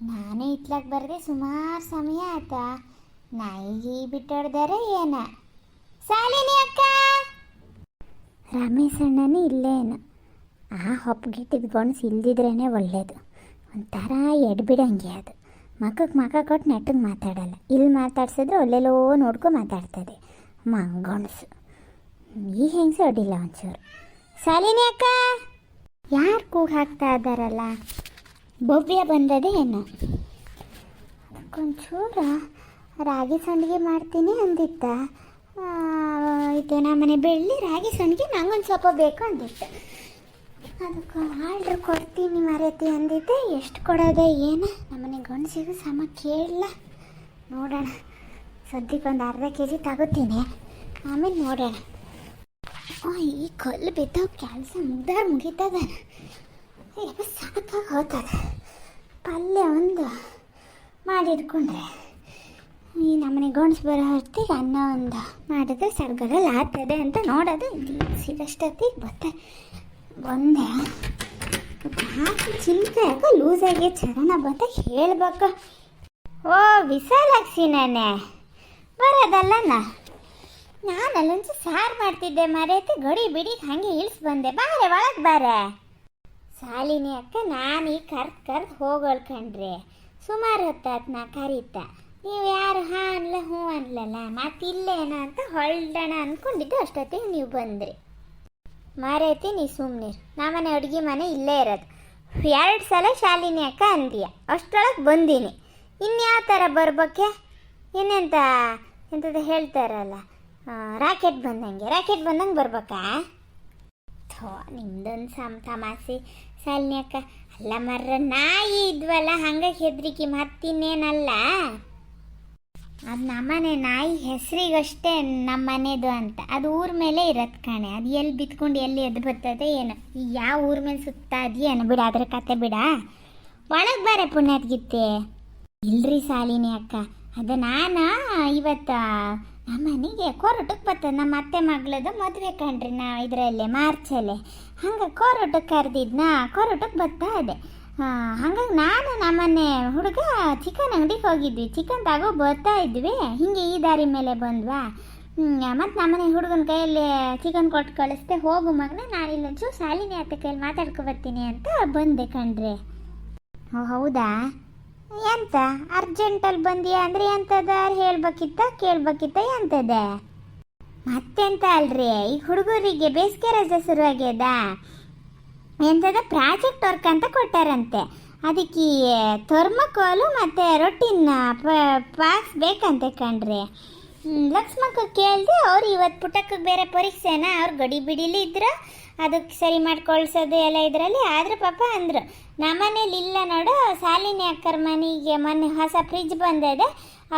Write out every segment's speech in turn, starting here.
ನಾನೇ ಇತ್ಲಾಗ ಬರದೆ ಸುಮಾರು ಸಮಯ ಆತ. ನಾಯಿಗೆ ಬಿಟ್ಟೋಡ್ದಾರೆ ಏನ? ಸಾಲಿನಿ ಅಕ್ಕ! ರಮೇಶ್ ಅಣ್ಣನೇ ಇಲ್ಲೇನು? ಆ ಹೊಪ್ಪಗಿಟ್ಟಿದ್ ಗೊಂಡ್ಸ್ ಇಲ್ದಿದ್ರೇ ಒಳ್ಳೇದು. ಒಂಥರ ಎಡ್ಬಿಡಂಗೆ ಅದು. ಮಕ್ಕಕ್ಕೆ ಮಕ್ಕ ಕೊಟ್ಟು ನೆಟ್ಟಿಗೆ ಮಾತಾಡಲ್ಲ. ಇಲ್ಲಿ ಮಾತಾಡ್ಸಿದ್ರೆ ಒಳ್ಳೆಲ್ಲೋ ನೋಡ್ಕೊ ಮಾತಾಡ್ತದೆ. ಮಂಗೊಣಸು. ಈ ಹೆಂಗಸು ಅಡ್ಡಿಲ್ಲ ಒಂಚೂರು. ಸಾಲಿನಿ ಅಕ್ಕ! ಯಾರು ಕೂಗ್ ಹಾಕ್ತಾ ಇದ್ದಾರಲ್ಲ? ಬೊವ್ಯ ಬಂದದೆ ಏನು? ಅದಕ್ಕೊಂಚೂರ ರಾಗಿ ಸಂಡಿಗೆ ಮಾಡ್ತೀನಿ ಅಂದಿತ್ತ ಇದು ನಮ್ಮನೆ ಬೆಳ್ಳಿ, ರಾಗಿ ಸಂಡಿಗೆ, ನಂಗೊಂದು ಸ್ವಲ್ಪ ಬೇಕು ಅಂದಿತ್ತು ಅದಕ್ಕೆ ಆರ್ಡ್ರ್ ಕೊಡ್ತೀನಿ ಮರತಿ ಅಂದಿದ್ದೆ. ಎಷ್ಟು ಕೊಡೋದೆ ಏನು? ನಮ್ಮನೆ ಸಿಗು ಸಮ ಕೇಳಲ್ಲ ನೋಡೋಣ. ಸದ್ಯಕ್ಕೆ ಒಂದು ಅರ್ಧ ಕೆ ಜಿ ತಗೋತೀನಿ. ಆಮೇಲೆ ನೋಡೋಣ. ಈ ಕಲ್ಲು ಬಿದ್ದ ಕೆಲಸ ಮುಗ್ದಾರ ಮುಗಿತದ. ಈಗ ಸಾಕಾಗಿ ಹೋಗ್ತದೆ ಪಲ್ಯ ಒಂದು ಮಾಡಿಟ್ಕೊಂಡ್ರೆ ಈ ನಮ್ಮನೆ ಗೋಣಿಸ್ ಬರೋ ಹೊತ್ತಿಗೆ ಅನ್ನ ಒಂದು ಮಾಡಿದ್ರೆ ಸಡ್ಗರಲ್ಲಿ ಆಗ್ತದೆ ಅಂತ ನೋಡೋದು. ಸಿಗಷ್ಟೊತ್ತಿಗೆ ಬತ್ತ ಬಂದೆ ಹಾಕಿ ಚಿಂತೆ ಯಾಕೆ ಲೂಸ್ ಆಗಿ ಚರಣ ಬಂತ ಹೇಳ್ಬೇಕು. ಓ, ವಿಶಾಲಾಕ್ಷಿ ನಾನೇ ಬರೋದಲ್ಲನ ನಾನು ಅಲ್ಲೊಂದು ಸಾರು ಮಾಡ್ತಿದ್ದೆ ಮರೆತಿ. ಗಡಿ ಬಿಡಿ, ಹಾಗೆ ಇಳಿಸ್ ಬಂದೆ. ಬಾರೆ, ಒಳಗೆ ಬಾರೆ. ಸಾಲಿನಿ ಅಕ್ಕ, ನಾನು ಈಗ ಕರ್ದು ಕರ್ದು ಹೋಗೋಳ್ ಕಣ್ರಿ. ಸುಮಾರು ಹೊತ್ತಾತ್ ನಾ ಕರೀತ. ನೀವು ಯಾರು? ಹಾ ಅನ್ಲ, ಹ್ಞೂ ಅನ್ಲಲ್ಲ. ಮತ್ತಿಲ್ಲೇನ ಅಂತ ಹೊಳ್ಳೋಣ ಅನ್ಕೊಂಡಿದ್ದು ಅಷ್ಟೊತ್ತಿಗೆ ನೀವು ಬಂದ್ರಿ. ಮಾರೈತಿ ನೀ ಸುಮ್ಮನಿರು ನಮ್ಮನೆ ಅಡುಗೆ ಮನೆ ಇಲ್ಲೇ ಇರೋದು. ಎರಡು ಸಲ ಶಾಲಿನಿ ಅಕ್ಕ ಅಂದಿಯ. ಅಷ್ಟೊಳಗೆ ಬಂದೀನಿ. ಇನ್ಯಾವ ಥರ ಬರ್ಬೇಕೆ? ಇನ್ನೆಂತ ಎಂಥದ್ದು ಹೇಳ್ತಾರಲ್ಲ? ರಾಕೆಟ್ ಬಂದಂಗೆ. ರಾಕೆಟ್ ಬಂದಂಗೆ ಬರ್ಬೇಕಾ? ಥೋ, ನಿಮ್ದೊಂದು ಸಮ ತಮಾಸೆ. ಶಾಲಿನಿ ಅಕ್ಕ. ಅಲ್ಲ ಮರ್ರ, ನಾಯಿ ಇದ್ವಲ್ಲ ಹಂಗೆ ಹೆದ್ರಿಕೆ, ಮತ್ತಿನ್ನೇನಲ್ಲ? ಅದು ನಮ್ಮನೆ ನಾಯಿ ಹೆಸರಿಗಷ್ಟೇ ನಮ್ಮನೆದು ಅಂತ. ಅದು ಊರ ಮೇಲೆ ಇರತ್ತೆ ಕಾಣೆ. ಅದು ಎಲ್ಲಿ ಬಿತ್ಕೊಂಡು ಎಲ್ಲಿ ಎದ್ದು ಬರ್ತದೆ ಏನು. ಯಾವ ಊರ ಮೇಲೆ ಸುತ್ತ ಅದೇನು ಬಿಡ ಅದ್ರ ಕತೆ ಬಿಡ. ಒಳಗೆ ಬಾರೆ ಪುಣ್ಯದ್ಗಿತ್ತೆ ಇಲ್ರಿ ಸಾಲಿನಿ ಅಕ್ಕ. ಅದು ನಾನು ಇವತ್ತು ನಮ್ಮ ಮನೆಗೆ ಕೋರಟಕ್ಕೆ ಬರ್ತದೆ. ನಮ್ಮ ಅತ್ತೆ ಮಗಳದು ಮದುವೆ ಕಣ್ರಿ ನಾ ಇದರಲ್ಲೇ, ಮಾರ್ಚಲ್ಲೇ. ಹಂಗೆ ಕೋರಟಕ್ಕೆ ಕರೆದಿದ್ನ, ಕೋರಟಕ್ಕೆ ಬರ್ತಾ ಇದೆ. ಹಂಗಾಗಿ ನಾನು ನಮ್ಮನೆ ಹುಡುಗ ಚಿಕನ್ ಅಂಗಡಿಗೆ ಹೋಗಿದ್ವಿ. ಚಿಕನ್ ತಗೋ ಬರ್ತಾ ಇದ್ವಿ. ಹಿಂಗೆ ಈ ದಾರಿ ಮೇಲೆ ಬಂದ್ವಾ. ಮತ್ತು ನಮ್ಮನೆ ಹುಡುಗನ ಕೈಯಲ್ಲಿ ಚಿಕನ್ ಕೊಟ್ಟು ಕಳಿಸ್ದೆ. ಹೋಗು ಮಗನ, ನಾನು ಇಲ್ಲೊಂಚೂರು ಶಾಲಿನಿ ಅತ್ತೆ ಕೈಯಲ್ಲಿ ಮಾತಾಡ್ಕೊ ಬರ್ತೀನಿ ಅಂತ ಬಂದೆ ಕಣ್ರಿ. ಓ, ಹೌದಾ? ಎಂತ? ಅರ್ಜೆಂಟಲ್ಲಿ ಬಂದಿಯಾ ಅಂದ್ರೆ ಎಂತದ ಹೇಳ್ಬೇಕಿತ್ತ, ಕೇಳ್ಬೇಕಿತ್ತ ಎಂಥದ ಮತ್ತೆಂತ ಅಲ್ರಿ? ಈಗ ಹುಡುಗರಿಗೆ ಬೇಸಿಗೆ ರಜೆ ಶುರುವಾಗ್ಯದ. ಎಂತದ? ಪ್ರಾಜೆಕ್ಟ್ ವರ್ಕ್ ಅಂತ ಕೊಟ್ಟಾರಂತೆ. ಅದಕ್ಕೆ ಥರ್ಮಕೋಲು ಮತ್ತು ರೊಟ್ಟಿನ ಪಾಕ್ಸ್ ಬೇಕಂತೆ ಕಣ್ರಿ. ಲಕ್ಷ್ಮಕ್ಕ ಕೇಳಿದೆ ಅವ್ರು ಇವತ್ತು ಪುಟಕ್ಕೆ ಬೇರೆ ಪರೀಕ್ಷೆನ? ಅವ್ರು ಗಡಿ ಬಿಡಿಲಿ ಇದ್ರು? ಅದಕ್ಕೆ ಸರಿ ಮಾಡ್ಕೊಳ್ಸೋದು ಎಲ್ಲ ಇದರಲ್ಲಿ. ಆದ್ರೆ ಪಾಪ ಅಂದರು ನಮ್ಮನೇಲಿ ಇಲ್ಲ ನೋಡು, ಸಾಲಿನಿ ಅಕ್ಕರ ಮನೆಗೆ ಮೊನ್ನೆ ಹೊಸ ಫ್ರಿಜ್ ಬಂದಿದೆ.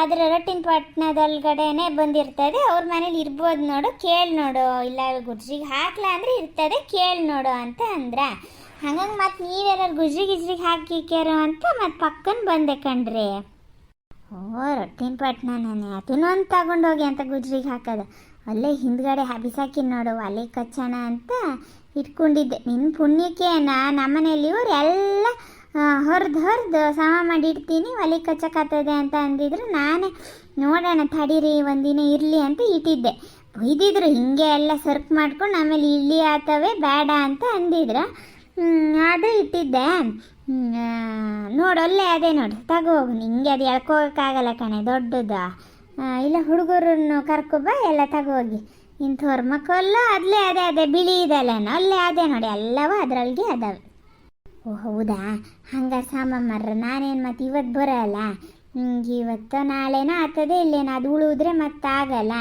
ಅದರ ರೊಟ್ಟಿನ ಪಟ್ಟಣದೊಳಗಡೆನೆ ಬಂದಿರ್ತದೆ. ಅವ್ರ ಮನೇಲಿ ಇರ್ಬೋದು ನೋಡು, ಕೇಳಿ ನೋಡು. ಇಲ್ಲ, ಗುಜ್ರಿಗೆ ಹಾಕ್ಲಾ ಅಂದರೆ ಇರ್ತದೆ, ಕೇಳಿ ನೋಡು ಅಂತ ಅಂದ್ರ. ಹಂಗಂಗೆ ಮತ್ತೆ ನೀವೆಲ್ಲರೂ ಗುಜ್ರಿ ಗಿಜ್ರಿಗೆ ಹಾಕಿಕ್ಯಾರೋ ಅಂತ ಮತ್ತೆ ಪಕ್ಕನ ಬಂದೆ ಕಣ್ರಿ. ಓ, ರೊಟ್ಟಿನ ಪಟ್ನ ನಾನೇ ಅದನ್ನೊಂದು ತಗೊಂಡೋಗಿ ಅಂತ ಗುಜ್ರಿಗೆ ಹಾಕೋದು. ಅಲ್ಲೇ ಹಿಂದ್ಗಡೆ ಹಬಿಸಾಕಿ ನೋಡು ಒಲೆ ಕಚ್ಚೋಣ ಅಂತ ಇಟ್ಕೊಂಡಿದ್ದೆ. ನಿನ್ನ ಪುಣ್ಯಕ್ಕೆ ನಮ್ಮನೆಯಲ್ಲಿ ಇವ್ರು ಎಲ್ಲ ಹೊರ್ದು ಹೊರ್ದು ಸಮ ಮಾಡಿ ಇಡ್ತೀನಿ ಒಲೆ ಕಚ್ಚಕತ್ತದೆ ಅಂತ ಅಂದಿದ್ರು. ನಾನೇ ನೋಡೋಣ, ತಡೀರಿ, ಒಂದಿನ ಇರಲಿ ಅಂತ ಇಟ್ಟಿದ್ದೆ. ಬೈದಿದ್ರು, ಹಿಂಗೆ ಎಲ್ಲ ಸರ್ಕ್ ಮಾಡ್ಕೊಂಡು ಆಮೇಲೆ ಇಲ್ಲಿ ಆತವೆ ಬೇಡ ಅಂತ ಅಂದಿದ್ರು. ಆದರೂ ಇಟ್ಟಿದ್ದೆ. ನೋಡು, ಅಲ್ಲೇ ಅದೇ ನೋಡು. ತಗೋ ಹೋಗು, ನಿಂಗೆ ಅದು ಎಳ್ಕೋಕ್ಕಾಗಲ್ಲ ಕಣೆ, ದೊಡ್ಡದು. ಇಲ್ಲ, ಹುಡುಗರನ್ನು ಕರ್ಕೊಬ ಎಲ್ಲ ತಗೋಗಿ. ಇಂಥವ್ರ ಮಕ್ಕಲ್ಲ ಅಲ್ಲೇ ಅದೇ ಅದೇ, ಬಿಳಿ ಇದೆಲ್ಲ ಅಲ್ಲೇ ಅದೇ ನೋಡಿ, ಎಲ್ಲವೂ ಅದರೊಳಗೆ ಅದಾವೆ. ಓ, ಹೌದಾ? ಹಂಗಾರೆ ಸಾಮಮ್ಮರ ನಾನೇನು ಮತ್ತೆ ಇವತ್ತು ಬರೋಲ್ಲ? ಇವತ್ತು ನಾಳೆನ ಆಗ್ತದೆ ಇಲ್ಲೇನ ಅದು ಉಳಿದ್ರೆ ಮತ್ತೆ ಆಗಲ್ಲ.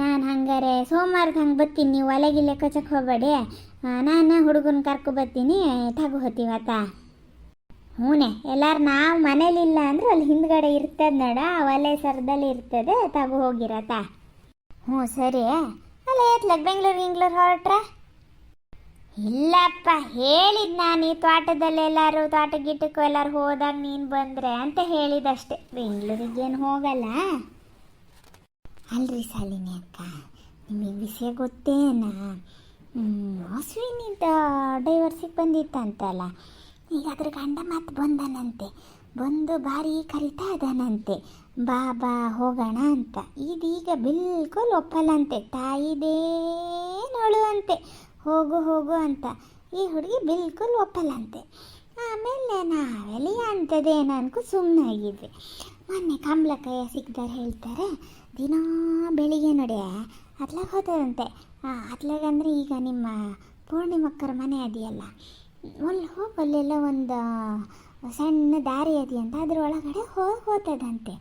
ನಾನು ಹಂಗಾರೆ ಸೋಮವಾರಕ್ಕೆ ಹಂಗೆ ಬರ್ತೀನಿ, ನೀವು ಒಲೆಗಿಲ್ಲೆ ಕಚಕ್ಕೆ ಹೋಗಬೇಡಿ. ನಾನು ಹುಡುಗನ ಕರ್ಕೊ ಬರ್ತೀನಿ, ತಗೋ ಹೋತೀವತ್ತ? ಹ್ಞೂನೆ ಎಲ್ಲಾರು ನಾವು ಮನೇಲಿಲ್ಲ ಅಂದ್ರೆ ಅಲ್ಲಿ ಹಿಂದ್ಗಡೆ ಇರ್ತದೆ ನೋಡ ಒಲೆ ಸರದಲ್ಲಿ ಇರ್ತದೆ, ತಗೋ ಹೋಗಿರತ್ತ ಹ್ಞೂ, ಸರಿ. ಅಲ್ಲ ಏತ್ಲಕ್ ಬೆಂಗಳೂರು ಗಿಂಗ್ಳೂರು ಹೊರಟ್ರೆ? ಇಲ್ಲಪ್ಪ, ಹೇಳಿದ್ ನಾನು ಈ ತೋಟದಲ್ಲಿ ಎಲ್ಲರೂ, ತೋಟ ಗಿಟ್ಟಕ್ಕೂ ಎಲ್ಲರೂ ಹೋದಾಗ ನೀನು ಬಂದ್ರೆ ಅಂತ ಹೇಳಿದಷ್ಟೆ. ಬೆಂಗಳೂರಿಗೇನು ಹೋಗಲ್ಲ. ಅಲ್ರಿ ಸಾಲಿನಿ ಅಕ್ಕ, ನಿಮಗೆ ವಿಷಯ ಗೊತ್ತೇನಾ? ಅಶ್ವಿನಿದ ಡೈವರ್ಸಿಗೆ ಬಂದಿತ್ತಂತಲ್ಲ. ಈಗ ಅದ್ರ ಗಂಡ ಮತ್ತೆ ಬಂದನಂತೆ. ಬಂದು ಬಾರಿ ಕರಿತಾ ಇದ್ದಾನಂತೆ. ಬಾ ಹೋಗೋಣ ಅಂತ. ಇದೀಗ ಬಿಲ್ಕುಲ್ ಒಪ್ಪಲಂತೆ. ತಾಯಿದೇ ನೋಳು ಅಂತೆ ಹೋಗು ಹೋಗು ಅಂತ. ಈ ಹುಡುಗಿ ಬಿಲ್ಕುಲ್ ಒಪ್ಪಲಂತೆ. ಆಮೇಲೆ ನಾವೆಲ್ಲಿ ಅಂಥದ್ದೇನು ಸುಮ್ಮನಾಗಿದೆ ಸುಮ್ಮನಾಗಿದ್ವಿ ಮೊನ್ನೆ ಕಂಬ್ಳಕಾಯ ಸಿಕ್ದಾರೆ ಹೇಳ್ತಾರೆ. ದಿನ ಬೆಳಿಗ್ಗೆ ನೋಡಿ ಅತ್ಲಾಗ ಹೋತದಂತೆ ಅತ್ಲಾಗಂದ್ರೆ ಈಗ ನಿಮ್ಮ ಪೂರ್ಣಿಮಕ್ಕರ ಮನೆ ಅದೆಯಲ್ಲ. ಅಲ್ಲಿ ಹೋಗಿ ಅಲ್ಲೆಲ್ಲ ಒಂದು ಸಣ್ಣ ದಾರಿ ಅದಿಯಂತೆ ಅದ್ರ ಒಳಗಡೆ ಹೋಗಿ ಹೋಗ್ತದಂತೆ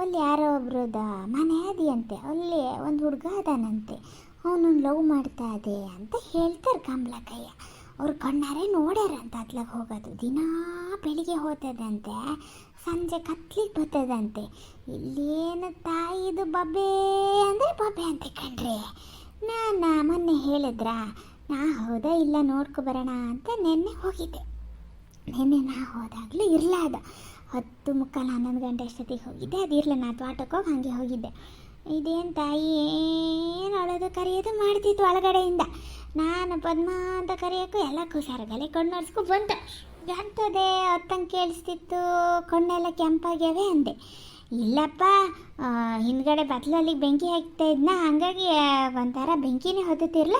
ಅಲ್ಲಿ ಯಾರೋ ಒಬ್ರದ ಮನೆ ಅದಿಯಂತೆ. ಅಲ್ಲಿ ಒಂದು ಹುಡುಗ ಅದಾನಂತೆ. ಅವನು ಲವ್ ಮಾಡ್ತಾ ಇದೆ ಅಂತ ಹೇಳ್ತಾರೆ ಕಮಲಕಯ್ಯ. ಅವ್ರು ಕಣ್ಣಾರೆ ನೋಡ್ಯಾರಂತ ಅತ್ಲಾಗ ಹೋಗೋದು. ದಿನಾ ಬೆಳಿಗ್ಗೆ ಹೋಗ್ತದಂತೆ ಸಂಜೆ ಕತ್ಲಿಗೆ ಬರ್ತದಂತೆ ಇಲ್ಲೇನು ತಾಯಿದು ಬಬ್ಬೆ ಅಂದರೆ ಬಬ್ಬೆ ಅಂತ ಕಣ್ರಿ. ನಾನು ಮೊನ್ನೆ ಹೇಳಿದ್ರ ನಾ ಹೋದ ಇಲ್ಲ, ನೋಡ್ಕೊ ಬರೋಣ ಅಂತ ನಿನ್ನೆ ಹೋಗಿದ್ದೆ. ನಿನ್ನೆ ನಾ ಹೋದಾಗಲೂ ಇರಲ್ಲ ಅದು. ಹತ್ತು ಮುಕ್ಕಾಲು ಹನ್ನೊಂದು ಗಂಟೆ ಅಷ್ಟೊತ್ತಿಗೆ ಹೋಗಿದ್ದೆ. ಅದು ಇರಲಿಲ್ಲ ನಾ ತೋಟಕ್ಕೆ ಹೋಗಿ ಹಾಗೆ ಹೋಗಿದ್ದೆ. ಇದೇನು ತಾಯಿ, ಏನು ಅಳೋದು ಕರೆಯೋದು ಮಾಡ್ತಿತ್ತು ಒಳಗಡೆಯಿಂದ. ನಾನು ಪದ್ಮ ಅಂತ ಕರೆಯೋಕ್ಕೂ ಎಲ್ಲ ಕುಸಾರಗಲೆ ಕಣ್ಣೊರ್ಸ್ಕೊ ಬಂತು ಎಂಥದೇ ಹೊತ್ತಂಗೆ ಕೇಳಿಸ್ತಿತ್ತು, ಕಣ್ಣೆಲ್ಲ ಕೆಂಪಾಗ್ಯಾವೆ ಅಂದೆ. ಇಲ್ಲಪ್ಪ ಹಿಂದ್ಗಡೆ ಬತ್ಲಲ್ಲಿ ಬೆಂಕಿ ಹಾಕ್ತಾ ಇದ್ನ, ಹಂಗಾಗಿ ಒಂಥರ ಬೆಂಕಿನೇ ಹೊತ್ತುತ್ತಿರಲ್ಲ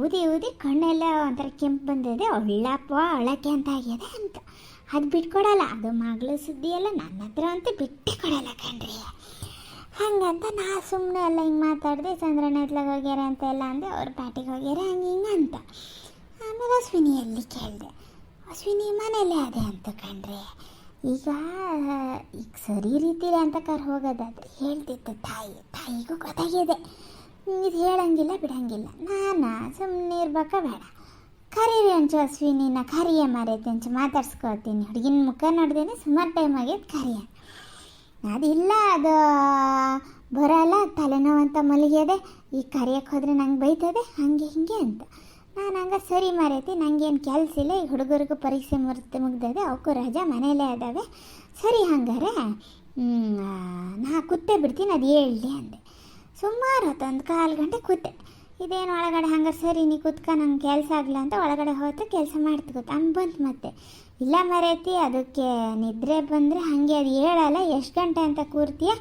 ಊದಿ ಊದಿ ಕಣ್ಣೆಲ್ಲ ಒಂಥರ ಕೆಂಪು ಬಂದಿದೆ. ಒಳ್ಳಪ್ಪ, ಒಳಕ್ಕೆ ಅಂತ ಆಗಿದೆ ಅಂತ. ಅದು ಬಿಟ್ಕೊಡಲ್ಲ. ಅದು ಮಗಳು ಸುದ್ದಿ ಎಲ್ಲ ನನ್ನ ಹತ್ರ ಅಂತೂ ಬಿಟ್ಟು ಕೊಡಲ್ಲ ಕಣ್ರಿ. ಹಂಗಂತ ನಾ ಸುಮ್ಮನೆ ಎಲ್ಲ ಹಿಂಗೆ ಮಾತಾಡಿದೆ, ಚಂದ್ರನ ಎತ್ಲಾಗ ಹೋಗ್ಯಾರ ಅಂತ ಎಲ್ಲ ಅಂದೆ, ಅವ್ರ ಪಾರ್ಟಿಗೆ ಹೋಗ್ಯಾರ, ಹಂಗೆ ಹಿಂಗೆ ಅಂತ. ಆಮೇಲೆ ಅಶ್ವಿನಿಯಲ್ಲಿ ಕೇಳಿದೆ, ಅಶ್ವಿನಿ ಮನೆಯಲ್ಲೇ ಅದೇ ಅಂತ ಕಣ್ರಿ? ಈಗ ಈಗ ಸರಿ ರೀತಿಲಿ ಅಂತ ಕರ್ ಹೋಗೋದಾದ್ರೆ ಹೇಳ್ತಿತ್ತು ತಾಯಿ, ತಾಯಿಗೂ ಗೊತ್ತಾಗಿದೆ. ಇದು ಹೇಳಂಗಿಲ್ಲ, ಬಿಡಂಗಿಲ್ಲ. ನಾನು ಸುಮ್ಮನೆ ಇರ್ಬೇಕ, ಬೇಡ. ಕರೀರಿ ಅಂಚು ಅಶ್ವಿನಿನ ಕರಿಯ ಮರೈತೆ ಅಂಚು ಮಾತಾಡ್ಸ್ಕೊಳ್ತೀನಿ. ಹುಡುಗಿನ ಮುಖ ನೋಡ್ದೇನೆ ಸುಮಾರು ಟೈಮ್ ಆಗೈತೆ ಕರಿಯ. ಅದಿಲ್ಲ, ಅದು ಬರಲ್ಲ, ತಲೆನೋವು ಅಂತ ಮಲಗ್ಯದೆ. ಈ ಕರಿಯಕ್ಕೆ ಹೋದರೆ ನಂಗೆ ಬೈತದೆ, ಹಾಗೆ ಹಿಂಗೆ ಅಂತ. ನಾನು ಹಂಗೆ ಸರಿ ಮಾರೈತಿ, ನಂಗೇನು ಕೆಲಸ ಇಲ್ಲ, ಈ ಹುಡುಗರಿಗೂ ಪರೀಕ್ಷೆ ಮುರ್ತೆ ಮುಗ್ದದೆ ಅವಕ್ಕೂ ರಜಾ ಮನೆಯಲ್ಲೇ ಅದಾವೆ. ಸರಿ ಹಂಗಾರೆ ನಾ ಕೂತೇ ಬಿಡ್ತೀನಿ, ಅದು ಹೇಳಿ ಅಂದೆ. ಸುಮಾರು ಹೊತ್ತೊಂದು ಕಾಲು ಗಂಟೆ ಕೂತೆ ಇದೇನು ಒಳಗಡೆ, ಹಂಗೆ ಸರಿ ನೀ ಕುತ್ಕ, ನಂಗೆ ಕೆಲಸ ಆಗಲ್ಲ ಅಂತ ಒಳಗಡೆ ಹೋಯ್ತು, ಕೆಲಸ ಮಾಡ್ತು ಕೂತ, ಹಂಗೆ ಬಂತು ಮತ್ತೆ. ಇಲ್ಲ ಮರೈತಿ, ಅದಕ್ಕೆ ನಿದ್ರೆ ಬಂದರೆ ಹಾಗೆ, ಅದು ಹೇಳಲ್ಲ, ಎಷ್ಟು ಗಂಟೆ ಅಂತ ಕೂರ್ತೀಯ?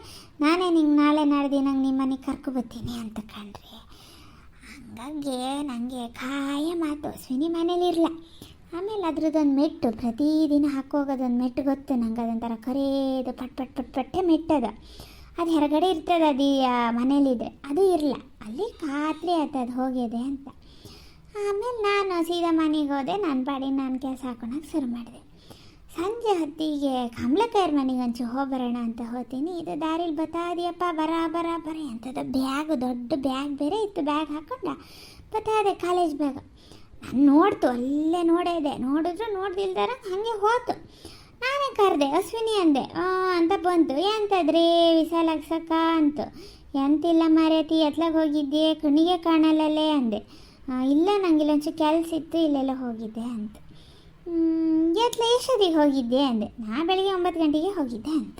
ನಾನೇ ನಿಂಗೆ ನಾಳೆ ನಾಡ್ದು ನಂಗೆ ನಿಮ್ಮ ಮನೆಗೆ ಕರ್ಕೊಬತ್ತೀನಿ ಅಂತ ಕಣ್ರಿ. ಹಂಗಾಗಿ ನನಗೆ ಕಾಯ ಮಾತು ಅಶ್ವಿನಿ ಮನೇಲಿ ಇರಲ್ಲ ಆಮೇಲೆ ಅದ್ರದ್ದೊಂದು ಮೆಟ್ಟು, ಪ್ರತಿದಿನ ಹಾಕೋಗೋದೊಂದು ಮೆಟ್ಟು ಗೊತ್ತು ನಂಗೆ, ಅದೊಂಥರ ಕರೇದು ಪಟ್ ಪಟ್ ಪಟ್ ಪಟ್ಟೆ ಮೆಟ್ಟದ. ಅದು ಹೊರಗಡೆ ಇರ್ತದೆ, ಅದು ಮನೇಲಿದೆ. ಅದು ಇರಲ್ಲ ಅಲ್ಲಿ ಖಾತ್ರಿ ಆಯ್ತು ಅದು ಹೋಗಿದೆ ಅಂತ. ಆಮೇಲೆ ನಾನು ಸೀದಾ ಮನೆಗೆ ಹೋದೆ ನನ್ನ ಪಾಡಿ ನಾನು ಕೆಲಸ ಹಾಕೊಳಕ್ಕೆ ಶುರು ಮಾಡಿದೆ. ಸಂಜೆ ಹೊತ್ತಿಗೆ ಕಮಲಕರ್ ಮನೆಗೆ ಒಂಚೂರು ಹೋಗ್ಬರೋಣ ಅಂತ ಹೋಗ್ತೀನಿ ಇದು ದಾರಿಲಿ ಬತ್ತಾದಿಯಪ್ಪ ಬರ ಬರ ಬರ ಎಂಥದ್ದು ಬ್ಯಾಗ್ ದೊಡ್ಡ ಬ್ಯಾಗ್ ಬೇರೆ ಇತ್ತು ಬ್ಯಾಗ್ ಹಾಕೊಂಡ ಬತ್ತಾದೆ ಕಾಲೇಜ್ ಬ್ಯಾಗ್. ನಾನು ನೋಡ್ತು ಅಲ್ಲೇ ನೋಡೇದೆ ನೋಡಿದ್ರು ನೋಡ್ದಿಲ್ದಾರ ಹಾಗೆ ಹೋತು. ನಾನೇ ಕರೆದೆ ಅಶ್ವಿನಿ ಅಂದೆ ಅಂತ ಬಂತು. ಎಂತದ್ರಿ? ವಿಶಾಲಾಗ್ಸಕ್ಕ ಅಂತು. ಎಂತಿಲ್ಲ ಮಾರೇತಿ ಎತ್ಲಾಗ ಹೋಗಿದ್ದೆ ಕಣ್ಣಿಗೆ ಕಾಣಲ್ಲಲ್ಲೇ ಅಂದೆ. "ಆ, ಇಲ್ಲ ನಂಗೆ ಇಲ್ಲೊಂಚು ಕೆಲಸ ಇತ್ತು ಇಲ್ಲೆಲ್ಲ ಹೋಗಿದ್ದೆ ಅಂತ. ಎತ್ಲ ಎಷ್ಟೊತ್ತಿಗೆ ಹೋಗಿದ್ದೆ ಅಂದೆ ನಾ ಬೆಳಿಗ್ಗೆ ಒಂಬತ್ತು ಗಂಟೆಗೆ ಹೋಗಿದ್ದೆ ಅಂತ.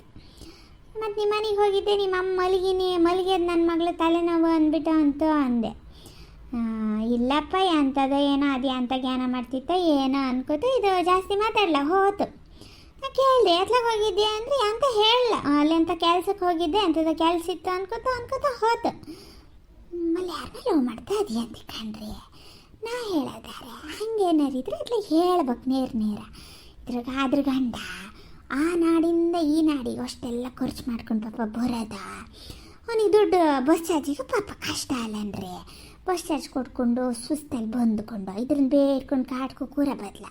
ಮತ್ತು ನಿಮ್ಮ ಮನೆಗೆ ಹೋಗಿದ್ದೆ ನಿಮ್ಮ ಅಮ್ಮ ಮಲಗಿನಿ ಮಲಗಿದ್ ನನ್ನ ಮಗಳ ತಲೆನೋವು ಅಂದ್ಬಿಟ್ಟು ಅಂತ ಅಂದೆ. ಇಲ್ಲಪ್ಪ ಎಂಥದ ಏನೋ ಅದು ಅಂತ ಜ್ಞಾನ ಮಾಡ್ತಿತ್ತ, ಏನೋ ಅನ್ಕೋತ, ಇದು ಜಾಸ್ತಿ ಮಾತಾಡಲ್ಲ ಹೋತು. ನಾ ಕೇಳಿದೆ ಎತ್ಲಾಗ ಹೋಗಿದ್ದೆ ಅಂದರೆ ಅಂತ ಹೇಳಲ್ಲ ಅಲ್ಲಿ ಅಂತ ಕೆಲ್ಸಕ್ಕೆ ಹೋಗಿದ್ದೆ ಅಂಥದ್ದು ಕೆಲಸ ಇತ್ತು ಅನ್ಕೋತ ಅನ್ಕೋತ, ಹೋತು. ಮಲ್ಲಿ ಯಾರನ್ನ ಲವ್ ಮಾಡ್ತಾ ಅದೇ ಅಂತ ಕಣ್ರಿ. ನಾ ಹೇಳೋದಾರೆ ಹಂಗೇನಾರಿದ್ರೆ ಅದ್ಲ ಹೇಳ್ಬೇಕು ನೇರ ನೇರ. ಇದ್ರಾಗ ಅದ್ರ ಗಂಡ, ಆ ನಾಡಿಂದ ಈ ನಾಡಿಗೆ ಅಷ್ಟೆಲ್ಲ ಖರ್ಚು ಮಾಡ್ಕೊಂಡು ಪಾಪ ಬರೋದ. ಅವನಿಗೆ ದುಡ್ಡು, ಬಸ್ ಚಾರ್ಜಿಗೆ ಪಾಪ ಕಷ್ಟ ಅಲ್ಲನ್ರಿ. ಬಸ್ ಚಾರ್ಜ್ ಕೊಟ್ಕೊಂಡು ಸುಸ್ತಲ್ಲಿ ಬಂದುಕೊಂಡು ಇದ್ರನ್ನ ಬೇಡ್ಕೊಂಡು ಕಾಡ್ಕೊ ಕೂರ ಬದಲ.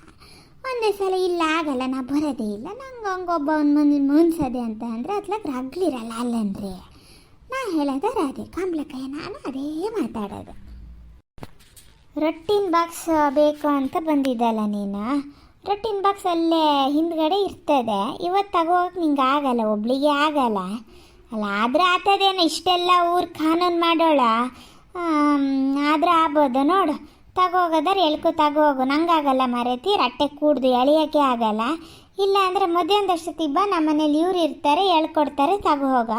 ಒಂದೇ ಸಲ ಇಲ್ಲ, ಆಗಲ್ಲ, ನಾ ಬರೋದೇ ಇಲ್ಲ, ನಂಗೆ ಹಂಗೊಬ್ಬ ಅವ್ನ ಮನ್ ಮುನ್ಸದೆ ಅಂತ ಅಂದರೆ ಅದ್ಲಾಗ ರಗ್ಲಿರಲ್ಲ ಅಲ್ಲನ್ರಿ. ನಾ ಹೇಳೋದಾರ ಅದೇ ಕಂಬ್ಳಕಾಯಿ ನಾನು ಅದೇ ಮಾತಾಡೋದು. ರೊಟ್ಟಿನ ಬಾಕ್ಸ್ ಬೇಕು ಅಂತ ಬಂದಿದ್ದಲ್ಲ ನೀನು? ರೊಟ್ಟಿನ ಬಾಕ್ಸ್ ಅಲ್ಲೇ ಹಿಂದ್ಗಡೆ ಇರ್ತದೆ. ಇವತ್ತು ತಗೋಕೆ ನಿಂಗೆ ಆಗಲ್ಲ, ಒಬ್ಳಿಗೆ ಆಗಲ್ಲ. ಅಲ್ಲ, ಆದರೆ ಆತದೇನು ಇಷ್ಟೆಲ್ಲ ಊರು ಕಾನೂನು ಮಾಡೋಳ. ಆದರೆ ಆಗ್ಬೋದು ನೋಡು. ತಗೋಗೋದಾರೆ ಎಳ್ಕೊ ತಗೋಗು. ನಂಗಾಗಲ್ಲ ಮರೆತಿ, ರಟ್ಟೆ ಕೂಡ್ದು ಎಳೆಯೋಕ್ಕೆ ಆಗಲ್ಲ. ಇಲ್ಲ ಅಂದರೆ ಮಧ್ಯಾಹ್ನದಷ್ಟೊತ್ತಿಗೆ ನಮ್ಮ ಮನೇಲಿ ಇವ್ರು ಇರ್ತಾರೆ, ಹೇಳ್ಕೊಡ್ತಾರೆ ತಗೋ ಹೋಗ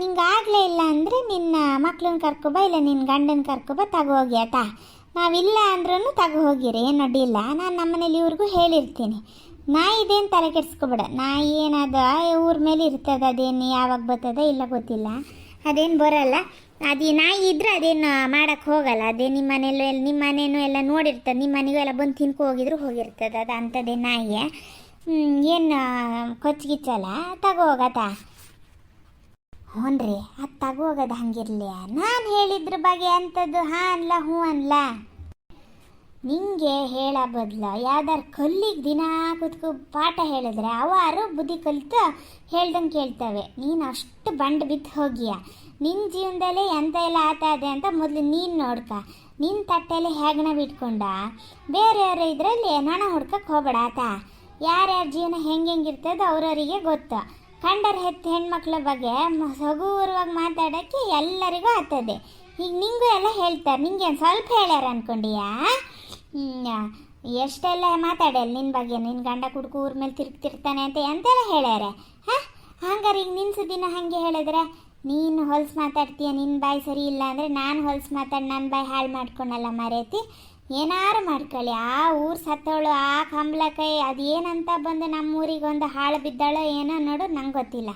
ನಿಂಗೆ ಆಗಲೇ ಇಲ್ಲ ಅಂದರೆ ನಿನ್ನ ಮಕ್ಳನ್ನ ಕರ್ಕೊಬ ಇಲ್ಲ ನಿನ್ನ ಗಂಡನ ಕರ್ಕೊಬ ತಗೋ ಹೋಗಿ ಆಯ್ತಾ? ನಾವಿಲ್ಲ ಅಂದ್ರೂ ತಗೋ ಹೋಗಿರಿ, ಏನು ಅಡ್ಡಿಲ್ಲ ನಾನು ನಮ್ಮ ಮನೇಲಿ ಇವ್ರಿಗೂ ಹೇಳಿರ್ತೀನಿ. ನಾಯಿದೇನು ತಲೆ ಕೆಡಿಸ್ಕೊಬೇಡ. ನಾಯಿ ಏನಾದ ಊರ ಮೇಲೆ ಇರ್ತದ, ಅದೇನು ಯಾವಾಗ ಬರ್ತದ ಇಲ್ಲ ಗೊತ್ತಿಲ್ಲ. ಅದೇನು ಬರಲ್ಲ. ಅದು ನಾಯಿ ಇದ್ರೆ ಅದೇನು ಮಾಡಕ್ಕೆ ಹೋಗಲ್ಲ. ಅದೇ ನಿಮ್ಮ ಮನೆಯಲ್ಲೂ ಎಲ್ಲ ನಿಮ್ಮ ಮನೇನು ಎಲ್ಲ ನೋಡಿರ್ತದೆ. ನಿಮ್ಮ ಮನೆಗೂ ಎಲ್ಲ ಬಂದು ತಿನ್ಕೊ ಹೋಗಿದ್ರು ಹೋಗಿರ್ತದೆ. ಅದು ಅಂಥದ್ದೇ ನಾಯಿ. ಏನು ಕೊಚ್ಚಿಗಿಚ್ಚಲ್ಲ ತಗೋ ಹೋಗತ್ತ ಹ್ಞೂ ರೀ ಅದು ತಗೋ ಹೋಗೋದು ಹಂಗಿರ್ಲಿ ನಾನು ಹೇಳಿದ್ರ ಬಗ್ಗೆ ಅಂಥದ್ದು ಹಾಂ ಅನ್ಲ ಹ್ಞೂ ಅನ್ಲ ನಿಂಗೆ ಹೇಳ ಬದಲು, ಯಾವ್ದಾರು ಕಲ್ಲಿಗೆ ದಿನ ಕುತ್ಕೊ ಪಾಠ ಹೇಳಿದ್ರೆ ಅವಾರು ಬುದ್ಧಿ ಕಲಿತು ಹೇಳ್ದಂಗೆ ಕೇಳ್ತವೆ. ನೀನು ಅಷ್ಟು ಬಂಡ್ ಬಿದ್ದು ಹೋಗಿಯ? ನಿನ್ನ ಜೀವನದಲ್ಲಿ ಎಂತ ಎಲ್ಲ ಆತ ಇದೆ ಅಂತ ಮೊದಲು ನೀನು ನೋಡ್ಕ. ನಿನ್ನ ತಟ್ಟೆಯಲ್ಲಿ ಹೆಗ್ಣ ಬಿಟ್ಕೊಂಡ? ಬೇರೆಯವ್ರ ಇದರಲ್ಲಿ ನಾಣ ಹುಡ್ಕಕ್ಕೆ ಹೋಗ್ಬೇಡ ಆತ. ಯಾರ್ಯಾರ ಜೀವನ ಹೆಂಗೆ ಹೆಂಗಿರ್ತದೋ ಅವ್ರವರಿಗೆ ಗೊತ್ತು. ಕಂಡರ ಹೆತ್ತ ಹೆಣ್ಮಕ್ಳ ಬಗ್ಗೆ ಹಗುರವಾಗಿ ಮಾತಾಡೋಕ್ಕೆ ಎಲ್ಲರಿಗೂ ಆಗ್ತದೆ. ಈಗ ನಿಂಗೂ ಎಲ್ಲ ಹೇಳ್ತಾರೆ. ನಿಂಗೆ ಸ್ವಲ್ಪ ಹೇಳ್ಯಾರ ಅನ್ಕೊಂಡಿಯಾ? ಎಷ್ಟೆಲ್ಲ ಮಾತಾಡಲ್ಲ ನಿನ್ನ ಬಗ್ಗೆ? ನಿನ್ನ ಗಂಡ ಕುಡ್ಕು ಊರ ಮೇಲೆ ತಿರುಗ್ತಿರ್ತಾನೆ ಅಂತ ಎಂತೆಲ್ಲ ಹೇಳ್ಯಾರೆ? ಹಾಂ? ಹಂಗಾರೆ ಈಗ ನಿನ್ನ ಸುದ್ದಿನ ಹಾಗೆ ಹೇಳಿದ್ರೆ? ನೀನು ಹೊಲ್ಸು ಮಾತಾಡ್ತೀಯ ನಿನ್ನ ಬಾಯಿ ಸರಿ ಇಲ್ಲ ಅಂದರೆ ನಾನು ಹೊಲ್ಸು ಮಾತಾಡಿ ನನ್ನ ಬಾಯಿ ಹಾಳು ಮಾಡ್ಕೊಳಲ್ಲ ಮರೇತಿ? ಏನಾರು ಮಾಡ್ಕೊಳ್ಳಿ ಆ ಊರು ಸತ್ತವಳು, ಆ ಕಂಬ್ಳಕಾಯಿ ಅದೇನಂತ ಬಂದು ನಮ್ಮ ಊರಿಗೆ ಒಂದು ಹಾಳು ಬಿದ್ದಾಳೋ ಏನೋ ನೋಡು, ನಂಗೆ ಗೊತ್ತಿಲ್ಲ.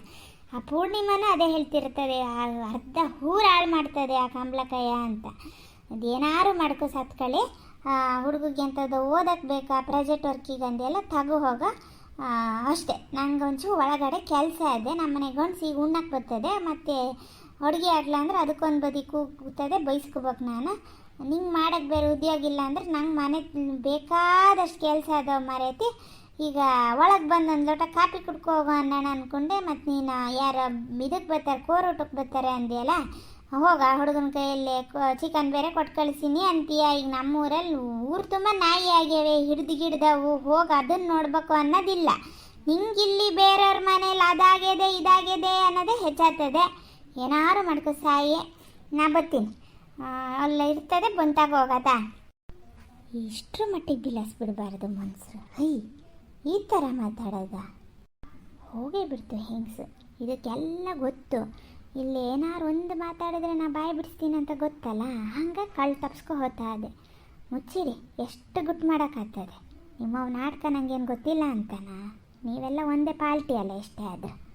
ಆ ಪೂರ್ಣಿಮನೂ ಅದೇ ಹೇಳ್ತಿರ್ತದೆ, ಆ ಅರ್ಧ ಊರು ಹಾಳು ಮಾಡ್ತದೆ ಆ ಕಂಬ್ಳಕಾಯ ಅಂತ. ಅದೇನಾರು ಮಾಡ್ಕೊ ಸತ್ಕೊಳ್ಳಿ ಹುಡುಗಿಗೆ ಎಂಥದ್ದು ಓದಕ್ಕೆ ಬೇಕಾ ಪ್ರಾಜೆಕ್ಟ್ ವರ್ಕಿಗೆ ಅಂದೆಲ್ಲ ತಗೋ ಹೋಗ. ಅಷ್ಟೇ. ನಂಗೆ ಒಂಚೂರು ಒಳಗಡೆ ಕೆಲಸ ಇದೆ ನಮ್ಮ ಮನೆಗೆ ಒಂದು ಈಗ ಉಣ್ಣಕ್ಕೆ ಬರ್ತದೆ, ಮತ್ತು ಅಡುಗೆ ಆಗ್ಲ ಅಂದ್ರೆ ಅದಕ್ಕೊಂದು ಬದಿ ಕೂಗ್ತದೆ, ಬೈಸ್ಕೋಬೇಕು ನಾನು. ನಿಂಗೆ ಮಾಡೋಕ್ಕೆ ಬೇರೆ ಉದ್ಯೋಗ ಇಲ್ಲ ಅಂದ್ರೆ ನಂಗೆ ಮನೆ ಬೇಕಾದಷ್ಟು ಕೆಲಸ ಅದಾವ ಮರೈತಿ. ಈಗ ಒಳಗೆ ಬಂದು ಒಂದು ಲೋಟ ಕಾಫಿ ಕುಡ್ಕೊ ಹೋಗೋ ಅನ್ನೋಣ ಅಂದ್ಕೊಂಡೆ ಮತ್ತು ನೀನು ಯಾರು ಇದಕ್ಕೆ ಬರ್ತಾರೆ ಕೋರೋಟಕ್ಕೆ ಬರ್ತಾರೆ ಅಂದಿಯಲ್ಲ, ಹೋಗ ಹುಡುಗನ ಕೈಯಲ್ಲಿ ಚಿಕನ್ ಬೇರೆ ಕೊಟ್ಟು ಕಳಿಸೀನಿ ಅಂತೀಯ. ಈಗ ನಮ್ಮೂರಲ್ಲಿ ಊರು ತುಂಬ ನಾಯಿ ಆಗ್ಯಾವೆ, ಹಿಡ್ದು ಗಿಡ್ದವು, ಹೋಗಿ ಅದನ್ನು ನೋಡ್ಬೇಕು ಅನ್ನೋದಿಲ್ಲ. ನಿಂಗಿಲ್ಲಿ ಬೇರೆಯವ್ರ ಮನೇಲಿ ಅದಾಗಿದೆ ಇದಾಗಿದೆ ಅನ್ನೋದೇ ಹೆಚ್ಚಾಗ್ತದೆ. ಏನಾರು ಮಾಡ್ಕೊ ಸಾಯಿ, ನಾ ಬರ್ತೀನಿ. ಅಲ್ಲ ಇರ್ತದೆ ಬಂತಾಗ ಹೋಗದ? ಇಷ್ಟರ ಮಟ್ಟಿಗೆ ಬಿಲಾಸ್ಬಿಡಬಾರ್ದು ಮನ್ಸು ಹೈ, ಈ ಥರ ಮಾತಾಡೋದ? ಹೋಗೇ ಬಿಡ್ತು ಹೆಂಗ್ಸು? ಇದಕ್ಕೆಲ್ಲ ಗೊತ್ತು. ಇಲ್ಲಿ ಏನಾರು ಒಂದು ಮಾತಾಡಿದ್ರೆ ನಾ ಬಾಯಿ ಬಿಡಿಸ್ತೀನಿ ಅಂತ ಗೊತ್ತಲ್ಲ? ಹಂಗೆ ಕಳ್ಳು ತಪ್ಸ್ಕೋ ಹೋಗ್ತಾ ಇದೆ. ಮುಚ್ಚಿರಿ ಎಷ್ಟು ಗುಟ್ಟು ಮಾಡೋಕ್ಕಾಗ್ತದೆ? ನಿಮ್ಮವ್ನ ನಾಟಕ ನನಗೇನು ಗೊತ್ತಿಲ್ಲ ಅಂತನಾ? ನೀವೆಲ್ಲ ಒಂದೇ ಪಾಲ್ಟಿ ಅಲ್ಲ ಎಷ್ಟೇ ಆದ್ರೆ.